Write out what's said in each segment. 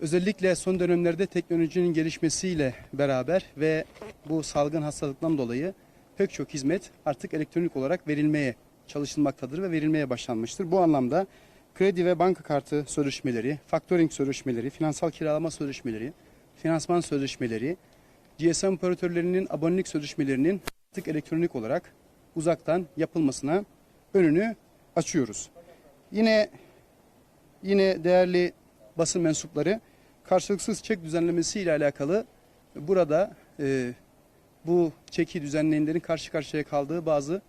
Özellikle son dönemlerde teknolojinin gelişmesiyle beraber ve bu salgın hastalıktan dolayı pek çok hizmet artık elektronik olarak verilmeye çalışılmaktadır ve verilmeye başlanmıştır. Bu anlamda kredi ve banka kartı sözleşmeleri, faktöring sözleşmeleri, finansal kiralama sözleşmeleri, finansman sözleşmeleri, GSM operatörlerinin abonelik sözleşmelerinin artık elektronik olarak uzaktan yapılmasına önünü açıyoruz. Yine yine değerli basın mensupları karşılıksız çek düzenlemesi ile alakalı burada e, bu çeki düzenleyenlerin karşı karşıya kaldığı bazı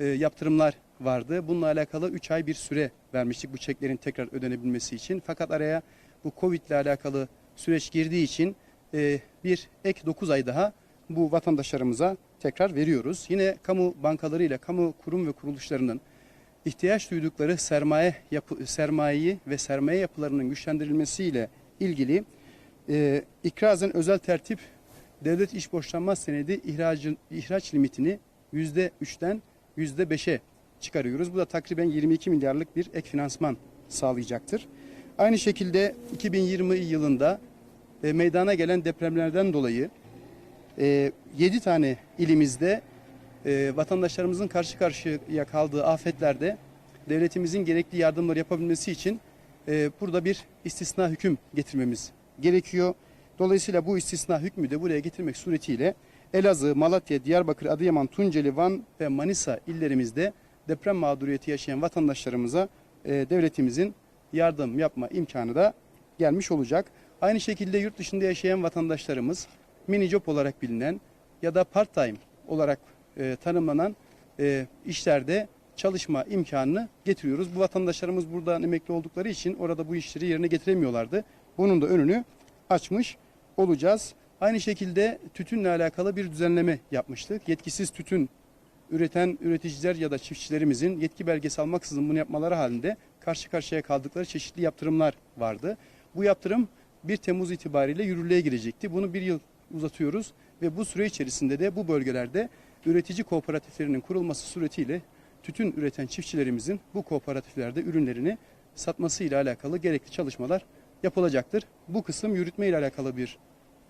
e, yaptırımlar vardı. Bununla alakalı 3 ay bir süre vermiştik bu çeklerin tekrar ödenebilmesi için. Fakat araya bu Covid ile alakalı süreç girdiği için e, bir ek 9 ay daha bu vatandaşlarımıza tekrar veriyoruz. Yine kamu bankalarıyla kamu kurum ve kuruluşlarının ihtiyaç duydukları sermaye yapı, sermayeyi ve sermaye yapılarının güçlendirilmesiyle ilgili e, ikrazen özel tertip devlet iş borçlanma senedi ihracın, ihraç limitini %3'ten %5'e çıkarıyoruz. Bu da takriben 22 milyarlık bir ek finansman sağlayacaktır. Aynı şekilde 2020 yılında e, meydana gelen depremlerden dolayı e, 7 tane ilimizde e, vatandaşlarımızın karşı karşıya kaldığı afetlerde devletimizin gerekli yardımları yapabilmesi için e, burada bir istisna hüküm getirmemiz gerekiyor. Dolayısıyla bu istisna hükmü de buraya getirmek suretiyle Elazığ, Malatya, Diyarbakır, Adıyaman, Tunceli, Van ve Manisa illerimizde deprem mağduriyeti yaşayan vatandaşlarımıza e, devletimizin yardım yapma imkanı da gelmiş olacak. Aynı şekilde yurt dışında yaşayan vatandaşlarımız mini job olarak bilinen ya da part time olarak e, tanımlanan e, işlerde çalışma imkanını getiriyoruz. Bu vatandaşlarımız buradan emekli oldukları için orada bu işleri yerine getiremiyorlardı. Bunun da önünü açmış olacağız. Aynı şekilde tütünle alakalı bir düzenleme yapmıştık. Yetkisiz tütün üreten üreticiler ya da çiftçilerimizin yetki belgesi almaksızın bunu yapmaları halinde karşı karşıya kaldıkları çeşitli yaptırımlar vardı. Bu yaptırım 1 Temmuz itibariyle yürürlüğe girecekti. Bunu bir yıl uzatıyoruz ve bu süre içerisinde de bu bölgelerde üretici kooperatiflerinin kurulması suretiyle tütün üreten çiftçilerimizin bu kooperatiflerde ürünlerini satması ile alakalı gerekli çalışmalar yapılacaktır. Bu kısım yürütme ile alakalı bir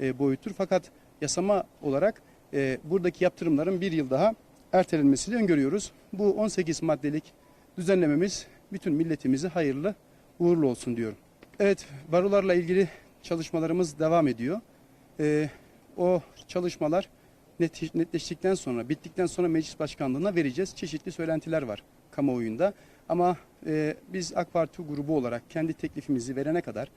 e, boyuttur. Fakat yasama olarak e, buradaki yaptırımların bir yıl daha ertelenmesini öngörüyoruz. Bu 18 maddelik düzenlememiz bütün milletimize hayırlı uğurlu olsun diyorum. Evet, barolarla ilgili çalışmalarımız devam ediyor. E, o çalışmalar net- netleştikten sonra, bittikten sonra meclis başkanlığına vereceğiz. Çeşitli söylentiler var kamuoyunda. Ama e, biz AK Parti grubu olarak kendi teklifimizi verene kadar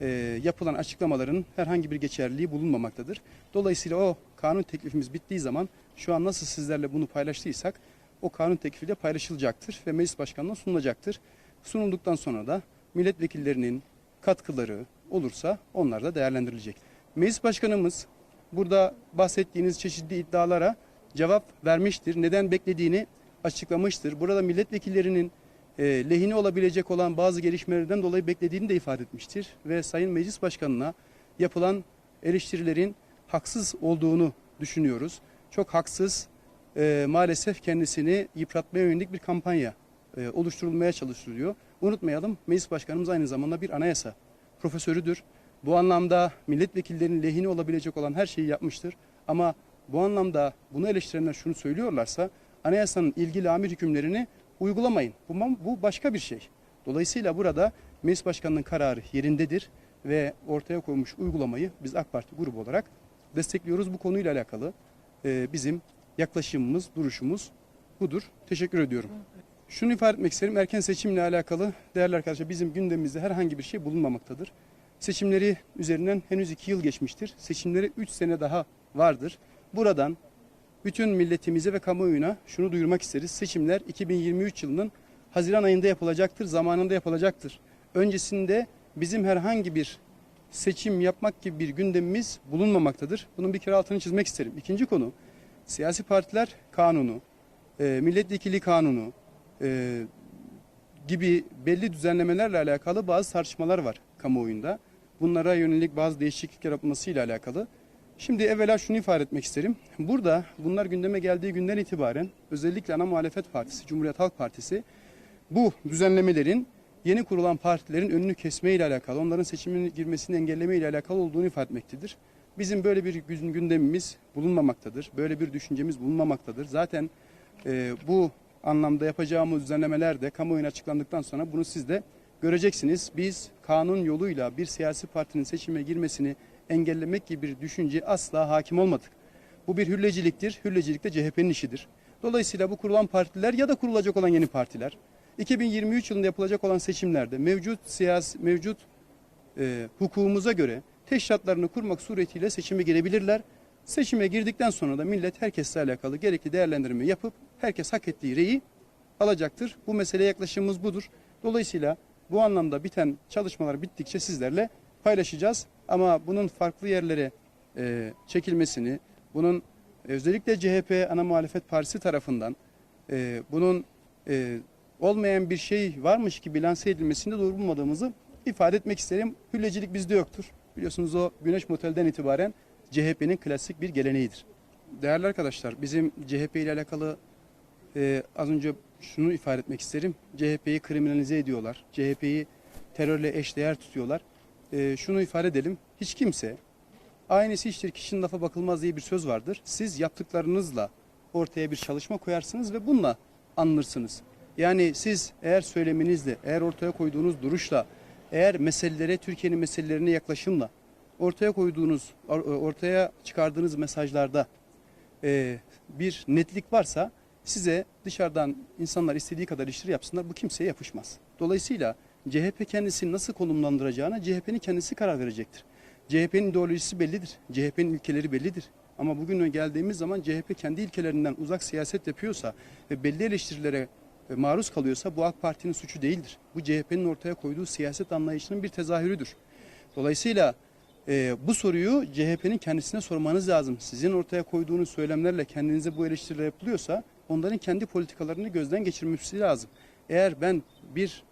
e, yapılan açıklamaların herhangi bir geçerliliği bulunmamaktadır. Dolayısıyla o kanun teklifimiz bittiği zaman şu an nasıl sizlerle bunu paylaştıysak o kanun teklifi de paylaşılacaktır ve meclis başkanlığına sunulacaktır. Sunulduktan sonra da milletvekillerinin katkıları olursa onlar da değerlendirilecek. Meclis başkanımız burada bahsettiğiniz çeşitli iddialara cevap vermiştir. Neden beklediğini açıklamıştır. Burada milletvekillerinin e, lehine olabilecek olan bazı gelişmelerden dolayı beklediğini de ifade etmiştir. Ve Sayın Meclis Başkanı'na yapılan eleştirilerin haksız olduğunu düşünüyoruz. Çok haksız, e, maalesef kendisini yıpratmaya yönelik bir kampanya e, oluşturulmaya çalışılıyor. Unutmayalım Meclis Başkanımız aynı zamanda bir anayasa profesörüdür. Bu anlamda milletvekillerinin lehine olabilecek olan her şeyi yapmıştır. Ama bu anlamda bunu eleştirenler şunu söylüyorlarsa anayasanın ilgili amir hükümlerini uygulamayın. Bu, bu başka bir şey. Dolayısıyla burada meclis başkanının kararı yerindedir ve ortaya koymuş uygulamayı biz AK Parti grubu olarak destekliyoruz. Bu konuyla alakalı e, bizim yaklaşımımız, duruşumuz budur. Teşekkür ediyorum. Şunu ifade etmek isterim. Erken seçimle alakalı değerli arkadaşlar bizim gündemimizde herhangi bir şey bulunmamaktadır. Seçimleri üzerinden henüz iki yıl geçmiştir. Seçimlere üç sene daha vardır. Buradan bütün milletimize ve kamuoyuna şunu duyurmak isteriz. Seçimler 2023 yılının Haziran ayında yapılacaktır, zamanında yapılacaktır. Öncesinde bizim herhangi bir seçim yapmak gibi bir gündemimiz bulunmamaktadır. Bunun bir kere altını çizmek isterim. İkinci konu, siyasi partiler kanunu, e, milletvekili kanunu e, gibi belli düzenlemelerle alakalı bazı tartışmalar var kamuoyunda. Bunlara yönelik bazı değişiklikler yapılmasıyla alakalı. Şimdi evvela şunu ifade etmek isterim. Burada bunlar gündeme geldiği günden itibaren özellikle ana muhalefet partisi, Cumhuriyet Halk Partisi bu düzenlemelerin yeni kurulan partilerin önünü kesme ile alakalı, onların seçimin girmesini engelleme ile alakalı olduğunu ifade etmektedir. Bizim böyle bir gün- gündemimiz bulunmamaktadır. Böyle bir düşüncemiz bulunmamaktadır. Zaten e, bu anlamda yapacağımız düzenlemeler de kamuoyuna açıklandıktan sonra bunu siz de göreceksiniz. Biz kanun yoluyla bir siyasi partinin seçime girmesini engellemek gibi bir düşünce asla hakim olmadık. Bu bir hülleciliktir. Hüllecilik de CHP'nin işidir. Dolayısıyla bu kurulan partiler ya da kurulacak olan yeni partiler 2023 yılında yapılacak olan seçimlerde mevcut siyasi mevcut e, hukukumuza göre teşkilatlarını kurmak suretiyle seçime girebilirler. Seçime girdikten sonra da millet herkesle alakalı gerekli değerlendirme yapıp herkes hak ettiği reyi alacaktır. Bu meseleye yaklaşımımız budur. Dolayısıyla bu anlamda biten çalışmalar bittikçe sizlerle paylaşacağız. Ama bunun farklı yerlere e, çekilmesini, bunun özellikle CHP ana muhalefet partisi tarafından e, bunun e, olmayan bir şey varmış gibi lanse edilmesinde doğru bulmadığımızı ifade etmek isterim. Hüllecilik bizde yoktur. Biliyorsunuz o Güneş Motel'den itibaren CHP'nin klasik bir geleneğidir. Değerli arkadaşlar bizim CHP ile alakalı e, az önce şunu ifade etmek isterim. CHP'yi kriminalize ediyorlar. CHP'yi terörle eşdeğer tutuyorlar. E, şunu ifade edelim. Hiç kimse aynısı iştir kişinin lafa bakılmaz diye bir söz vardır. Siz yaptıklarınızla ortaya bir çalışma koyarsınız ve bununla anlırsınız. Yani siz eğer söyleminizle, eğer ortaya koyduğunuz duruşla, eğer meselelere, Türkiye'nin meselelerine yaklaşımla, ortaya koyduğunuz, or- ortaya çıkardığınız mesajlarda e, bir netlik varsa size dışarıdan insanlar istediği kadar işleri yapsınlar bu kimseye yapışmaz. Dolayısıyla CHP kendisini nasıl konumlandıracağına CHP'nin kendisi karar verecektir. CHP'nin ideolojisi bellidir. CHP'nin ilkeleri bellidir. Ama bugün geldiğimiz zaman CHP kendi ilkelerinden uzak siyaset yapıyorsa ve belli eleştirilere e, maruz kalıyorsa bu AK Parti'nin suçu değildir. Bu CHP'nin ortaya koyduğu siyaset anlayışının bir tezahürüdür. Dolayısıyla e, bu soruyu CHP'nin kendisine sormanız lazım. Sizin ortaya koyduğunuz söylemlerle kendinize bu eleştiriler yapılıyorsa onların kendi politikalarını gözden geçirmesi lazım. Eğer ben bir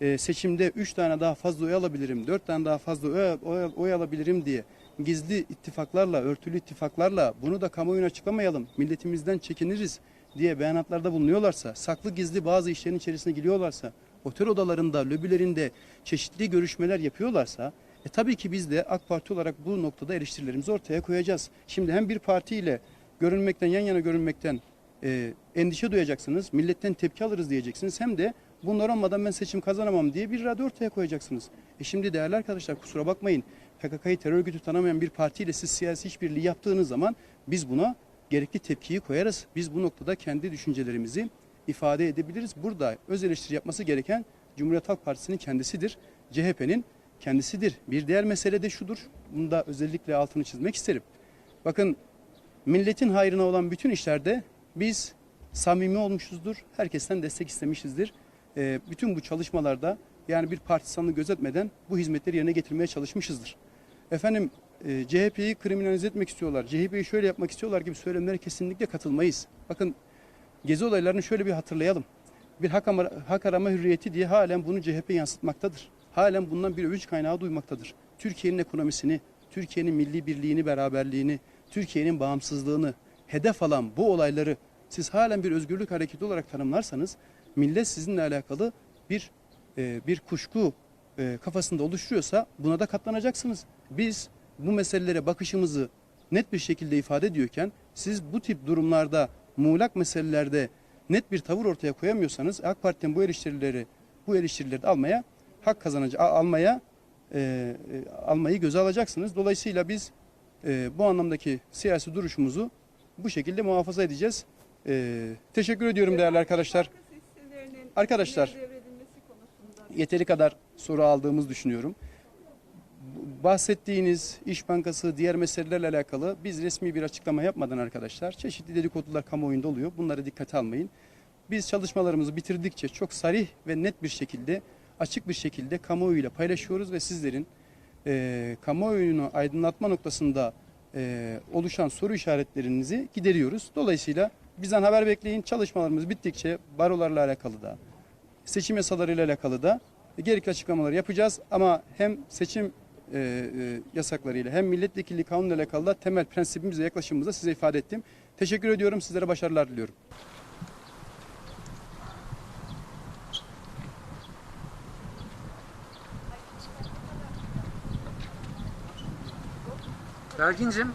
e, seçimde 3 tane daha fazla oy alabilirim, 4 tane daha fazla oy, oy, alabilirim diye gizli ittifaklarla, örtülü ittifaklarla bunu da kamuoyuna açıklamayalım, milletimizden çekiniriz diye beyanatlarda bulunuyorlarsa, saklı gizli bazı işlerin içerisine giriyorlarsa, otel odalarında, lobilerinde çeşitli görüşmeler yapıyorlarsa, e tabii ki biz de AK Parti olarak bu noktada eleştirilerimizi ortaya koyacağız. Şimdi hem bir partiyle görünmekten, yan yana görünmekten e, endişe duyacaksınız, milletten tepki alırız diyeceksiniz. Hem de bunlar olmadan ben seçim kazanamam diye bir radyo ortaya koyacaksınız. E şimdi değerli arkadaşlar kusura bakmayın PKK'yı terör örgütü tanımayan bir partiyle siz siyasi işbirliği yaptığınız zaman biz buna gerekli tepkiyi koyarız. Biz bu noktada kendi düşüncelerimizi ifade edebiliriz. Burada öz eleştiri yapması gereken Cumhuriyet Halk Partisi'nin kendisidir. CHP'nin kendisidir. Bir diğer mesele de şudur. Bunu da özellikle altını çizmek isterim. Bakın milletin hayrına olan bütün işlerde biz samimi olmuşuzdur. Herkesten destek istemişizdir. Ee, bütün bu çalışmalarda yani bir partisanlık gözetmeden bu hizmetleri yerine getirmeye çalışmışızdır. Efendim e, CHP'yi kriminalize etmek istiyorlar. CHP'yi şöyle yapmak istiyorlar gibi söylemlere kesinlikle katılmayız. Bakın gezi olaylarını şöyle bir hatırlayalım. Bir hak, ama, hak arama hürriyeti diye halen bunu CHP yansıtmaktadır. Halen bundan bir övünç kaynağı duymaktadır. Türkiye'nin ekonomisini, Türkiye'nin milli birliğini, beraberliğini, Türkiye'nin bağımsızlığını hedef alan bu olayları siz halen bir özgürlük hareketi olarak tanımlarsanız millet sizinle alakalı bir e, bir kuşku e, kafasında oluşturuyorsa buna da katlanacaksınız. Biz bu meselelere bakışımızı net bir şekilde ifade ediyorken siz bu tip durumlarda muğlak meselelerde net bir tavır ortaya koyamıyorsanız AK Parti'nin bu eleştirileri bu eleştirileri almaya hak kazanacak almaya e, e, almayı göze alacaksınız. Dolayısıyla biz e, bu anlamdaki siyasi duruşumuzu bu şekilde muhafaza edeceğiz. E, teşekkür ediyorum değerli arkadaşlar. Arkadaşlar, Yeteri kadar soru aldığımız düşünüyorum. Bahsettiğiniz İş Bankası diğer meselelerle alakalı biz resmi bir açıklama yapmadan arkadaşlar çeşitli dedikodular kamuoyunda oluyor. Bunlara dikkate almayın. Biz çalışmalarımızı bitirdikçe çok sarih ve net bir şekilde açık bir şekilde kamuoyuyla paylaşıyoruz ve sizlerin e, kamuoyunu aydınlatma noktasında e, oluşan soru işaretlerinizi gideriyoruz. Dolayısıyla Bizden haber bekleyin. Çalışmalarımız bittikçe barolarla alakalı da, seçim yasalarıyla alakalı da e, gerekli açıklamaları yapacağız. Ama hem seçim e, e, yasaklarıyla hem milletvekili kanunla alakalı da temel prensibimiz ve yaklaşımımızı size ifade ettim. Teşekkür ediyorum. Sizlere başarılar diliyorum. Belgin'cim